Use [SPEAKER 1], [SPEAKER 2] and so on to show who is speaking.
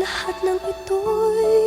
[SPEAKER 1] lahat ng ito'y